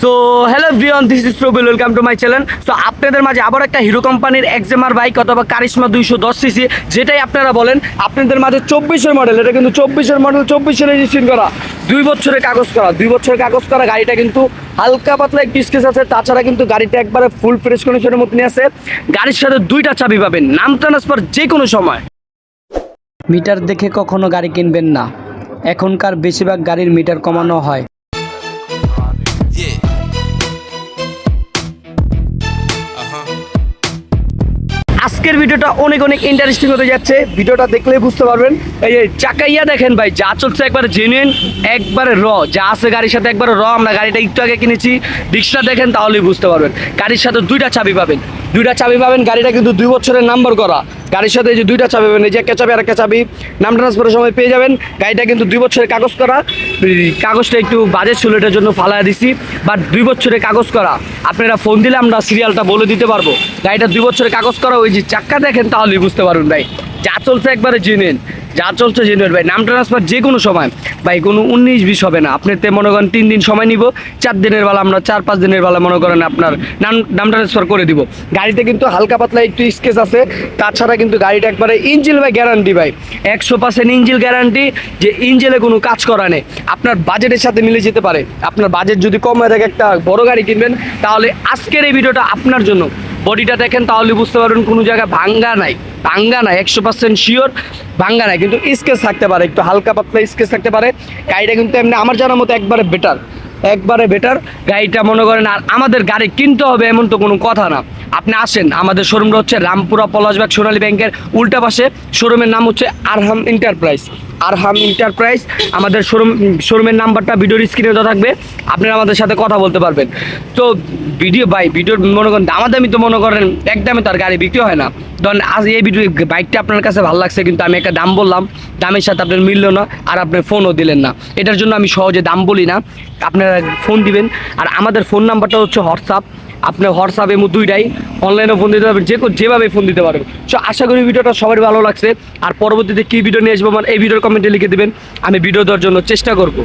So hello ভিওন this is Praveel welcome to my channel so আপনাদের মাঝে আবার একটা হিরো কোম্পানির এক্সেমার বাইক অথবা কারিশমা দুইশো দশ সিসি যেটাই আপনারা বলেন, আপনাদের মাঝে চব্বিশের মডেল এটা কিন্তু চব্বিশের মডেল চব্বিশে রেজিস্ট্রেশন করা। দুই বছরের কাগজ করা, দুই বছরের কাগজ করা গাড়িটা কিন্তু হালকা পাতলা একটু স্কেচ আছে, তাছাড়া কিন্তু গাড়িটা একবারে ফুল ফ্রেশ কন্ডিশনের মতনই আছে। গাড়ির সাথে দুইটা চাবি পাবেন, নাম ট্রান্সফার যে কোনো সময়। মিটার দেখে কখনো গাড়ি কিনবেন না। এখনকার বেশিরভাগ গাড়ির মিটার কমানো হয়। আজকের ভিডিওটা অনেক অনেক ইন্টারেস্টিং হতে যাচ্ছে। ভিডিওটা দেখলে বুঝতে পারবেন। এই যে চাকাইয়া দেখেন ভাই, যা চলছে একবার জেনুইন একবারে র যা আছে গাড়ির সাথে একবারে র আমরা গাড়িটা একটু আগে কিনেছি। রিক্সা দেখেন তাহলেই বুঝতে পারবেন। গাড়ির সাথে দুইটা চাবি পাবেন। দুইটা চাবি পাবেন, গাড়িটা কিন্তু দুই বছরের নাম্বার করা। গাড়ির সাথে যে দুইটা চাবি পাবেন, এই যে একটা চাবি আর একটা চাবি, নাম ট্রান্সফারের সময় পেয়ে যাবেন। গাড়িটা কিন্তু দুই বছরের কাগজ করা। কাগজটা একটু বাজে ছিল, এটার জন্য ফালায় দিছি। বাট দুই বছরের কাগজ করা। আপনারা ফোন দিলে আমরা সিরিয়ালটা বলে দিতে পারব। গাড়িটা দুই বছরের কাগজ করা, ওই যে চাক্কা দেখেন, তাহলেই বুঝতে পারবেন ভাই। যা চলছে একবারে জেনুইন। যা চলছে জেনুইন ভাই, নাম ট্রান্সফার যে কোনো সময়, ভাই কোনো উনিশ বিশ হবে না। আপনি তে মনে করেন তিন দিন সময় নিব, চার দিনের বেলা আমরা চার পাঁচ দিনের বেলা মনে করেন আপনার নাম নাম ট্রান্সফার করে দিব। গাড়িতে কিন্তু হালকা পাতলা একটু স্কেচ আছে, তাছাড়া কিন্তু গাড়িটা একবারে ইঞ্জিল ভাই গ্যারান্টি ভাই। একশো পার্সেন্ট ইঞ্জিল গ্যারান্টি যে ইঞ্জিলে কোনো কাজ করা নেই। আপনার বাজেটের সাথে মিলে যেতে পারে। আপনার বাজেট যদি কম হয়ে থাকে, একটা বড় গাড়ি কিনবেন, তাহলে আজকের এই ভিডিওটা আপনার জন্য। বডিটা দেখেন, তাহলে বুঝতে পারবেন কোনো জায়গায় ভাঙ্গা নাই। ভাঙ্গা নাই একশো পার্সেন্ট শিওর ভাঙ্গা নাই, কিন্তু স্কেচ থাকতে পারে, একটু হালকা পাতলা স্কেচ থাকতে পারে। গাড়িটা কিন্তু এমনি আমার জানার মতো একবারে বেটার একবারে বেটার গাড়িটা মনে করেন আর আমাদের গাড়ি কিনতে হবে এমন তো কোনো কথা না। আপনি আসেন, আমাদের শোরুমটা হচ্ছে রামপুরা পলাশবাগ সোনালী ব্যাংকের উল্টা পাশে। শোরুমের নাম হচ্ছে আরহাম এন্টারপ্রাইজ আরহাম এন্টারপ্রাইজ আমাদের শোরুম শোরুমের নাম্বারটা ভিডিওর স্ক্রিনে দেওয়া থাকবে, আপনারা আমাদের সাথে কথা বলতে পারবেন। তো ভিডিও বাই ভিডিওর মনে করেন দামাদামি তো মনে করেন, একদমই তার গাড়ি বিক্রি হয় না। ধরেন আজ এই ভিডিও বাইকটা আপনার কাছে ভালো লাগছে, কিন্তু আমি একটা দাম বললাম, দামের সাথে আপনার মিললো না, আর আপনার ফোনও দিলেন না। এটার জন্য আমি সহজে দাম বলি না, আপনারা ফোন দিবেন। আর আমাদের ফোন নাম্বারটা হচ্ছে হোয়াটসঅ্যাপ আপনার হোয়াটসঅ্যাপ দুইটাই অনলাইনে ফোন দিতে পারবেন যে যেভাবে ফোন দিতে পারবেন। সো আশা করি ভিডিওটা সবারই ভালো লাগছে। আর পরবর্তীতে কী ভিডিও নিয়ে আসব আমার, এই ভিডিওর কমেন্টে লিখে দেবেন, আমি ভিডিও দেওয়ার জন্য চেষ্টা করব।